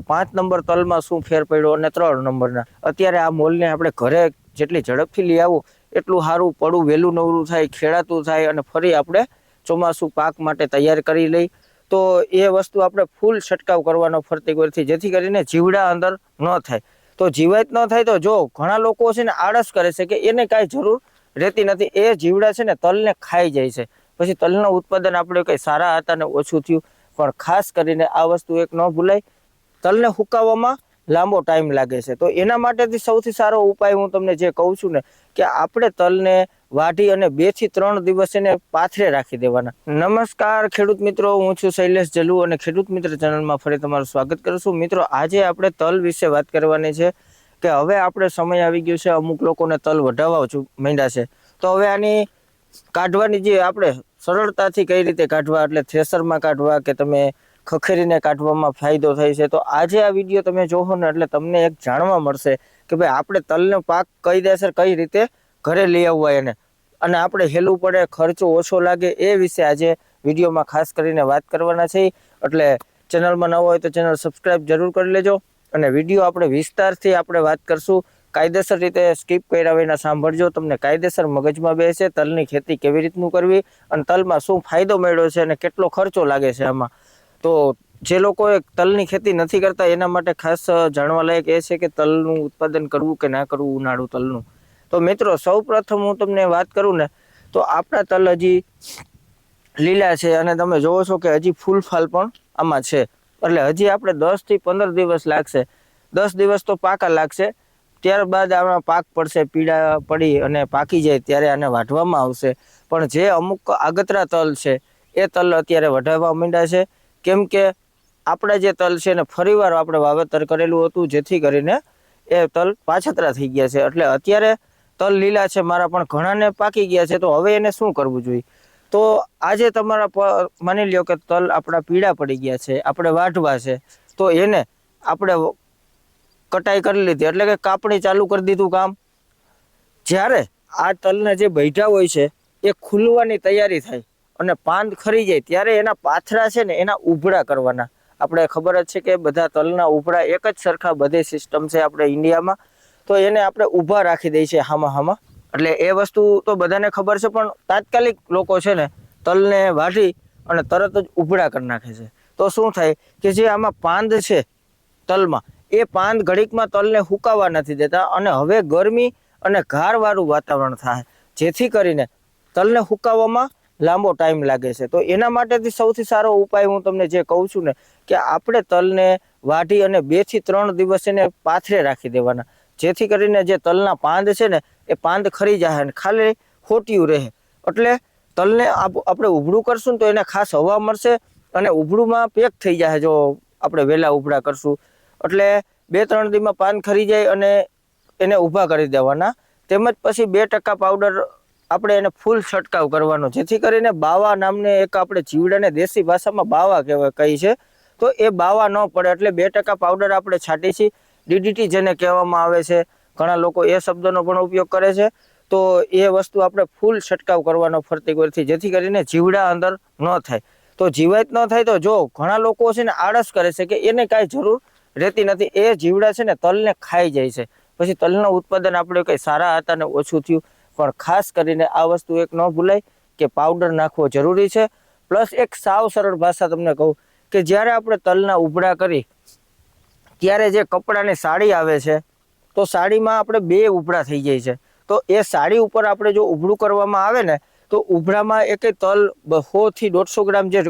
પાંચ નંબર તલમાં શું ફેર પડ્યો અને ત્રણ નંબરના? અત્યારે આ મોલને આપણે ઘરે જેટલી ઝડપથી લઈ આવું, એટલું સારું પડું વહેલું નવરું થાય, ખેડાતું થાય અને ફરી આપણે ચોમાસું પાક માટે તૈયાર કરી લઈ. તો એ વસ્તુ આપણે ફૂલ છંટકાવ કરવાનો ફરતી કોરથી, જેથી કરીને જીવડા અંદર ન થાય. તો જીવાત ન થાય તો જો ઘણા લોકો છે ને આળસ કરે છે કે એને કાંઈ જરૂર રહેતી નથી. એ જીવડા છે ને તલને ખાઈ જાય છે. પછી તલનું ઉત્પાદન આપણે કંઈ સારા હતા ને ઓછું થયું. પણ ખાસ કરીને આ વસ્તુ એક ન ભૂલાય. તલને હુકાવવામાં લાંબો ટાઈમ લાગે છે. તો એના માટેથી સૌથી સારો ઉપાય હું તમને જે કહું છું ને, કે આપણે તલને વાઢી અને બેથી ત્રણ દિવસ એને પાથરે રાખી દેવાના. નમસ્કાર ખેડૂત મિત્રો, હું છું શૈલેષ જલુ અને ખેડૂત મિત્ર ચેનલમાં ફરી તમારું સ્વાગત કરું છું. મિત્રો, આજે આપણે તલ વિશે વાત કરવાની છે કે હવે આપણે સમય આવી ગયો છે, અમુક લોકોને તલ વઢાવવા માંડ્યા છે. તો હવે આની કાઢવાની જે આપણે સરળતાથી કઈ રીતે કાઢવા, એટલે થ્રેસરમાં કાઢવા કે તમે ખખેરીને કાઢવામાં ફાયદો થાય છે. તો આજે આ વીડિયો તમે જોશો ને એટલે તમને એક જાણવા મળશે કે ભાઈ આપણે તલનો પાક દેશે કઈ રીતે ઘરે લઈ આવવા એને. અને આપણે હેલું પડે, ખર્ચો ઓછો લાગે એ વિશે આજે વિડીયોમાં ખાસ કરીને વાત કરવાના છે. એટલે ચેનલમાં ન હોય તો ચેનલ સબસ્ક્રાઈબ જરૂર કરી લેજો. અને વીડિયો આપણે વિસ્તારથી આપણે વાત કરશું. કાયદેસર રીતે સ્કીપ કર્યા વિના સાંભળજો. તમને કાયદેસર મગજમાં બેસે, તલની ખેતી કેવી રીતનું કરવી અને તલમાં શું ફાયદો મળ્યો છે અને કેટલો ખર્ચો લાગે છે આમાં. તો જે લોકોએ તલની ખેતી નથી કરતા એના માટે ખાસ જાણવા લાયક એ છે કે તલનું ઉત્પાદન કરવું કે ના કરવું ઉનાળુ તલનું. તો મિત્રો સૌ પ્રથમ હું તમને વાત કરું ને, તો આપણા તલ હજી લીલા છે અને તમે જોવો છો કે હજી ફૂલ ફાલ પણ આમાં છે. એટલે હજી આપણે દસથી પંદર દિવસ લાગશે. દસ દિવસ તો પાકા લાગશે. ત્યારબાદ આમાં પાક પડશે પીડા પડી અને પાકી જાય ત્યારે આને વાઢવામાં આવશે. પણ જે અમુક આગતરા તલ છે, એ તલ અત્યારે વઢાવવા માંડ્યા છે. કેમ કે આપણે જે તલ છે એને ફરીવાર આપણે વાવેતર કરેલું હતું, જેથી કરીને એ તલ પાછતરા થઈ ગયા છે. એટલે અત્યારે તલ લીલા છે, મારા પણ ઘણાને પાકી ગયા છે, તો હવે એને શું કરવું જોઈએ? તો આજે તમારા માની લ્યો કે તલ આપણા પીળા પડી ગયા છે, આપણે વાઢવા છે, તો એને આપણે કટાઈ કરી લીધી, એટલે કે કાપણી ચાલુ કરી દીધું કામ. જ્યારે આ તલના જે બૈઠા હોય છે, એ ખુલવાની તૈયારી થાય. અને પાંદ ખરી જાય ત્યારે એના પાથરા છે ને એના ઉભરા કરવાના. આપણે ખબર જ છે કે બધા તલના ઉભરા એક જ સરખા બધે સિસ્ટમ છે આપણે ઇન્ડિયામાં. તો એને આપણે ઊભા રાખી દઈએ છીએ હામાં હામાં. એટલે એ વસ્તુ તો બધાને ખબર છે, પણ તાત્કાલિક લોકો છે ને તલને વાઢી અને તરત જ ઉભરા કરી નાખે છે. તો શું થાય કે જે આમાં પાંદ છે તલમાં, એ પાંદ ઘડીકમાં તલને હુકાવા નથી દેતા અને હવે ગરમી અને ઘારવાળું વાતાવરણ થાય. જેથી કરીને તલને હુકાવવામાં લાંબો ટાઈમ લાગે છે. તો એના માટેથી સૌથી સારો ઉપાય હું તમને જે કહું છું ને, કે આપણે તલને વાઢી અને બેથી ત્રણ દિવસ એને પાથરે રાખી દેવાના. જેથી કરીને જે તલના પાંદ છે ને, એ પાંદ ખરી જાય અને ખાલી ખોટિયું રહે. એટલે તલને આપ- આપણે ઉભડું કરશું તો એને ખાસ હવા મળશે અને ઉભડુંમાં પેક થઈ જાય જો આપણે વહેલા ઉભડા કરશું. એટલે બે ત્રણ દીમાં પાન ખરી જાય અને એને ઊભા કરી દેવાના. તેમજ પછી બે ટકા પાવડર આપણે એને ફૂલ છંટકાવ કરવાનો. જેથી કરીને બાવા નામને એક આપણે જીવડાને દેશી ભાષામાં બાવા કહેવાય કહી છે. તો એ બાવા ન પડે એટલે બે ટકા પાવડર આપણે છાંટી છીએ ડીડીટી જેને કહેવામાં આવે છે. ઘણા લોકો એ શબ્દનો પણ ઉપયોગ કરે છે. તો એ વસ્તુ આપણે ફૂલ છંટકાવ કરવાનો ફરતી કોરથી જેથી કરીને જીવડા અંદર ન થાય. તો જીવાત ન થાય તો જો ઘણા લોકો છે ને આળસ કરે છે કે એને કાંઈ જરૂર રહેતી નથી. એ જીવડા છે ને તલને ખાઈ જાય છે. પછી તલનું ઉત્પાદન આપણે કંઈ સારા હતા ને ઓછું થયું. પણ ખાસ કરીને આ વસ્તુ એક ન ભૂલાય કે પાવડર નાખવો જરૂરી છે. પ્લસ એક સાવ સરળ ભાષા તમને કહું કે જ્યારે આપણે તલના ઉભડા કરી, ત્યારે જે કપડાની સાડી આવે છે, તો સાડીમાં આપણે બે ઉભડા થઈ જાય છે. તો એ સાડી ઉપર આપણે જો ઉભડું કરવામાં આવે ને, તો ઉભડામાં એકે તલ બહોથી દોઢસો ગ્રામ જે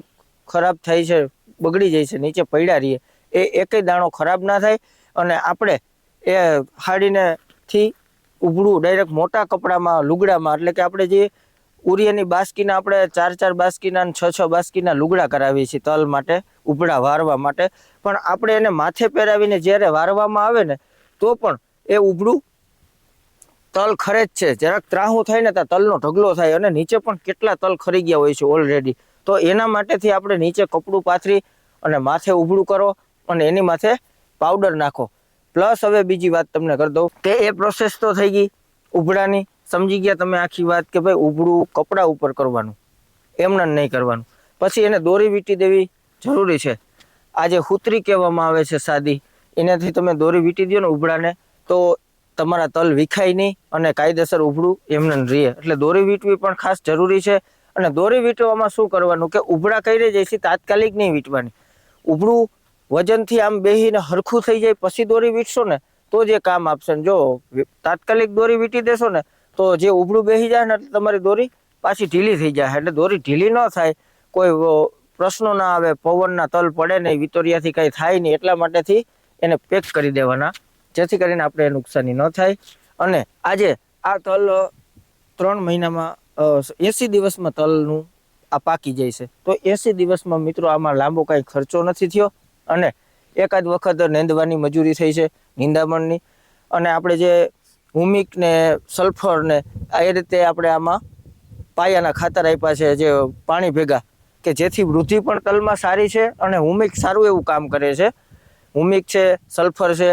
ખરાબ થાય છે, બગડી જાય છે, નીચે પડ્યા રહીએ, એ એકેય દાણો ખરાબ ના થાય અને આપણે એ હાડીને થી ઉભડું ડાયરેક્ટ મોટા કપડામાં, લુગડામાં. એટલે કે આપણે જે ઉરિયાની બાસ્કીના આપણે ચાર ચાર બાસ્કીના છ છ બાસ્કીના લુગડા કરાવીએ છીએ તલ માટે ઉભળા વારવા માટે. પણ આપણે એને માથે પહેરાવીને જ્યારે વારવામાં આવે ને, તો પણ એ ઉભળું તલ ખરે જ છે. જરાક ત્રાહું થાય ને ત્યાં તલનો ઢગલો થાય અને નીચે પણ કેટલા તલ ખરી ગયા હોય છે ઓલરેડી તો એના માટેથી આપણે નીચે કપડું પાથરી અને માથે ઉભળું કરો અને એની માથે પાવડર નાખો. પ્લસ હવે બીજી વાત તમને કરી દઉં કે એ પ્રોસેસ તો થઈ ગઈ. ઉભડાની સમજી ગયા તમે આખી વાત કે ભાઈ ઉભડું કપડા ઉપર કરવાનું એમને નહીં કરવાનું. પછી એને દોરી વીંટી દેવી જરૂરી છે. આ જે હુતરી કહેવામાં આવે છે સાદી. એનાથી તમે દોરી વીંટી દો ને ઉભડાને તો તમારા તલ વિખાય નહીં અને કાયદેસર ઉભડું એમને એમ રહે એટલે દોરી વીંટવી પણ ખાસ જરૂરી છે. અને દોરી વીંટવામાં શું કરવાનું કે ઉભડા જાય છે તાત્કાલિક નહીં વીંટવાની. ઉભડું વજનથી આમ બેહીને હરખું થઈ જાય, પછી દોરી વીટશો ને, તો જે કામ આપશે ને જો તાત્કાલિક દોરી વીટી દેશો ને, તો જે ઉભડું બેસી જાય ને એટલે તમારી દોરી પાછી ઢીલી થઈ જાય. એટલે દોરી ઢીલી ન થાય, કોઈ પ્રશ્નો ના આવે, પવનના તલ પડે નહીં વિતોરિયાથી કંઈ થાય નહીં, એટલા માટેથી એને પેક કરી દેવાના, જેથી કરીને આપણે નુકસાની ન થાય. અને આજે આ તલ ત્રણ મહિનામાં એસી દિવસમાં તલનું આ પાકી જાય છે. તો એસી દિવસમાં મિત્રો આમાં લાંબો કાંઈ ખર્ચો નથી થયો. અને એકાદ વખત નેંદવાની મજૂરી થઈ છે નિંદામણની. અને આપણે જે હુમિક ને સલ્ફર ને એ રીતે આપણે આમાં પાયાના ખાતર આપ્યા છે, જે પાણી ભેગા, કે જેથી વૃદ્ધિ પણ તલમાં સારી છે અને હુમિક સારું એવું કામ કરે છે. હુમિક છે, સલ્ફર છે,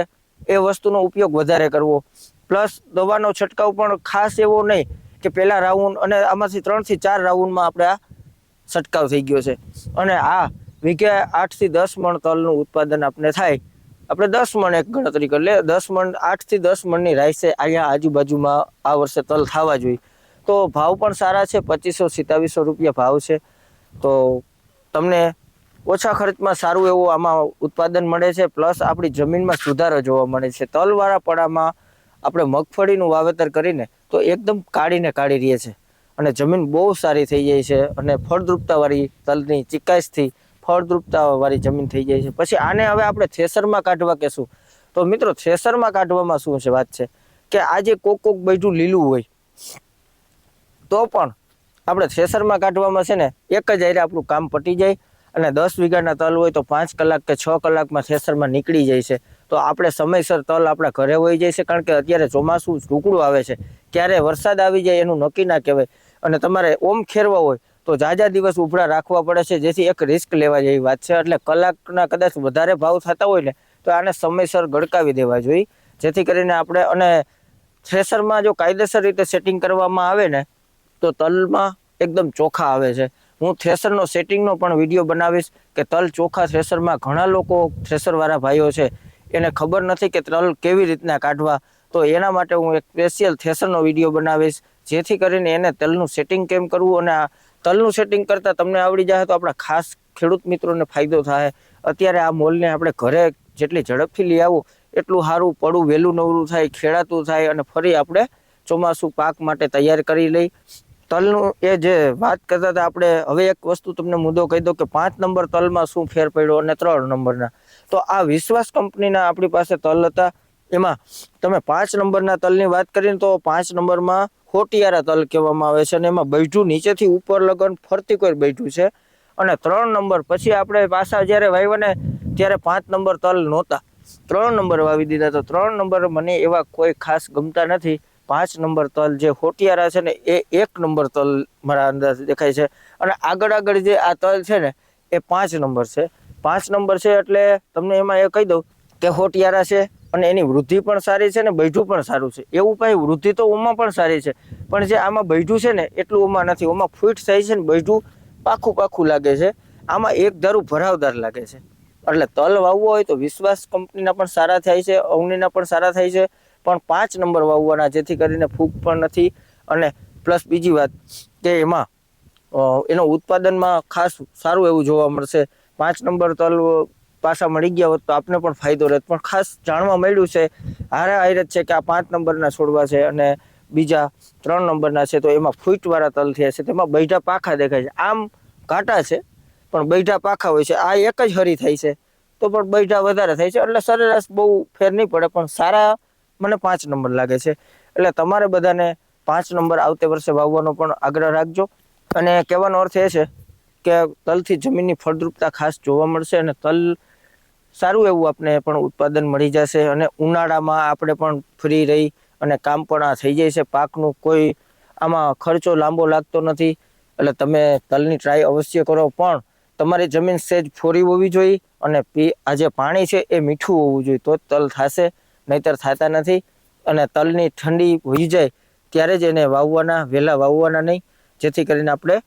એ વસ્તુનો ઉપયોગ વધારે કરવો. પ્લસ દવાનો છંટકાવ પણ ખાસ એવો નહીં કે પહેલાં રાઉન્ડ, અને આમાંથી ત્રણથી ચાર રાઉન્ડમાં આપણે આ છંટકાવ થઈ ગયો છે. અને આ વીઘે આઠથી દસ મણ તલનું ઉત્પાદન આપણે થાય. આપણે દસ મણ એક ગણતરી કરી લે, દસ મણ, આઠથી દસ મણની રાઈસે અહીંયા આજુબાજુમાં આ વર્ષે તલ થવા જોઈએ. તો ભાવ પણ સારા છે, પચીસો સિત્તાવીસો રૂપિયા ભાવ છે. તો તમને ઓછા ખર્ચમાં સારું એવું આમાં ઉત્પાદન મળે છે, પ્લસ આપણી જમીનમાં સુધારો જોવા મળે છે. તલવાળા પડામાં આપણે મગફળીનું વાવેતર કરીને તો એકદમ કાઢીને કાઢી રહીએ છે અને જમીન બહુ સારી થઈ જાય છે અને ફળદ્રુપતાવાળી તલની ચિકાસથી ફળદ્રુપતાવાળી જમીન થઈ જાય છે. પછી આને હવે આપણે થ્રેસરમાં કાઢવા કે શું તો મિત્રો થ્રેસરમાં કાઢવામાં શું છે વાત છે કે આજે કોક કોક બેઠું લીલું હોય, તો પણ આપણે થ્રેસરમાં કાઢવામાં છે ને, એક જ આરે આપણું કામ પટી જાય અને દસ વીઘાના તલ હોય તો પાંચ કલાક કે છ કલાકમાં થ્રેસરમાં નીકળી જાય છે. તો આપણે સમયસર તલ આપણા ઘરે હોઈ જાય છે, કારણ કે અત્યારે ચોમાસું ટુકડું આવે છે. ક્યારે વરસાદ આવી જાય એનું નક્કી ના કહેવાય. અને તમારે ઓમ ખેરવા હોય તો જાજા દિવસ ઉભરા રાખવા પડે છે, જેથી એક રિસ્ક લેવા જેવી વાત છે. એટલે કલાકના કદાચ વધારે ભાવ થતા હોય ને, તો આને સમયસર ગડકાવી દેવા જોઈએ. જેથી કરીને આપણે, અને થ્રેસરમાં જો કાયદેસર રીતે સેટિંગ કરવામાં આવે ને, તો તલમાં એકદમ ચોખા આવે છે. હું થ્રેસરનો સેટિંગનો પણ વીડિયો બનાવીશ કે તલ ચોખા થ્રેસરમાં ઘણા લોકો થ્રેસરવાળા ભાઈઓ છે. એને ખબર નથી કે તલ કેવી રીતના કાઢવા. તો એના માટે હું એક સ્પેશિયલ થ્રેસરનો વીડિયો બનાવીશ, જેથી કરીને એને તલનું સેટિંગ કેમ કરવું અને તલનું સેટિંગ કરતાં તમને આવડી જાય તો આપણા ખાસ ખેડૂત મિત્રોને ફાયદો થાય. અત્યારે આ મોલને આપણે ઘરે જેટલી ઝડપથી લઈ આવું, એટલું સારું પડું વહેલું નવરું થાય, ખેડાતું થાય અને ફરી આપણે ચોમાસું પાક માટે તૈયાર કરી લઈ. તલનું એ જે વાત કરતા હતા, આપણે હવે એક વસ્તુ તમને મુદ્દો કહી દો કે પાંચ નંબર તલમાં શું ફેર પડ્યો અને ત્રણ નંબરના. તો આ વિશ્વાસ કંપનીના આપણી પાસે તલ હતા. એમાં તમે પાંચ નંબરના તલની વાત કરીને તો પાંચ નંબરમાં ખોટિયારા તલ કહેવામાં આવે છે અને એમાં બૈઠું નીચેથી ઉપર લગન ફરતી કોઈ બૈઠું છે. અને ત્રણ નંબર પછી આપણે પાછા જ્યારે વાવ્યા ને ત્યારે પાંચ નંબર તલ નહોતા. ત્રણ નંબર વાવી દીધા તો ત્રણ નંબર મને એવા કોઈ ખાસ ગમતા નથી. પાંચ નંબર તલ જે ખોટિયારા છે ને એ એક નંબર તલ મારા અંદાજ દેખાય છે. અને આગળ આગળ જે આ તલ છે ને એ પાંચ નંબર છે. પાંચ નંબર છે એટલે તમને એમાં એ કહી દઉં કે ખોટિયારા છે અને એની વૃદ્ધિ પણ સારી છે ને બૈઠું પણ સારું છે. એવું કાંઈ વૃદ્ધિ તો ઓમાં પણ સારી છે. પણ જે આમાં બૈઠું છે ને, એટલું ઓમાં નથી. ઓમાં ફિટ થાય છે ને બૈઠું પાખું પાખું લાગે છે. આમાં એક ધારું ભરાવદાર લાગે છે. એટલે તલ વાવવો હોય તો વિશ્વાસ કંપનીના પણ સારા થાય છે, અવનીના પણ સારા થાય છે. પણ પાંચ નંબર વાવવાના, જેથી કરીને ફૂગ પણ નથી. અને પ્લસ બીજી વાત કે એમાં એનો ઉત્પાદનમાં ખાસ સારું એવું જોવા મળશે. પાંચ નંબર તલ પાછા મળી ગયા હોત તો આપને પણ ફાયદો રહેત. પણ ખાસ જાણવા મળ્યું છે, હારે આયરત છે કે આ પાંચ નંબરના છોડવા છે અને બીજા ત્રણ નંબરના છે તો એમાં ફૂટવાળા તલ થયા છે. તેમાં બૈઠા પાખા દેખાય છે. આમ ઘાટા છે, પણ બૈઠા પાખા હોય છે. આ એક જ હરી થાય છે. તો પણ બૈઠા વધારે થાય છે. એટલે સરેરાશ બહુ ફેર નહીં પડે, પણ સારા મને પાંચ નંબર લાગે છે. એટલે તમારે બધાને પાંચ નંબર આવતે વર્ષે વાવવાનો પણ આગ્રહ રાખજો. અને કહેવાનો અર્થ એ છે કે તલથી જમીનની ફળદ્રુપતા ખાસ જોવા મળશે અને તલ સારું એવું આપણે પણ ઉત્પાદન મળી જશે અને ઉનાળામાં આપણે પણ ફ્રી રહી અને કામ પણ આ થઈ જાય છે. પાકનું કોઈ આમાં ખર્ચો લાંબો લાગતો નથી. એટલે તમે તલની ટ્રાય અવશ્ય કરો. પણ તમારી જમીન સહેજ ફોરી હોવી જોઈએ અને પી આ જે પાણી છે એ મીઠું હોવું જોઈએ. તો જ તલ થશે, નહીતર થતા નથી. અને તલની ઠંડી હોઈ જાય ત્યારે જ એને વાવવાના વહેલા વાવવાના નહીં. જેથી કરીને આપણે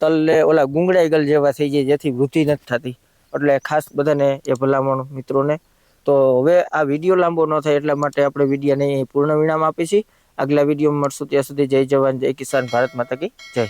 તલને ઓલા ગુંગળાઈ ગલ જેવા થઈ જાય, જેથી વૃદ્ધિ નથી થતી. એટલે ખાસ બધાને એ ભલામણ મિત્રોને. તો હવે આ વીડિયો લાંબો ન થાય એટલા માટે આપણે વિડીયોને પૂર્ણ વિરામ આપીશું. આગલા વિડીયોમાં મળશું ત્યાં સુધી જય જવાન, જય કિસાન, ભારત માતા કી જય.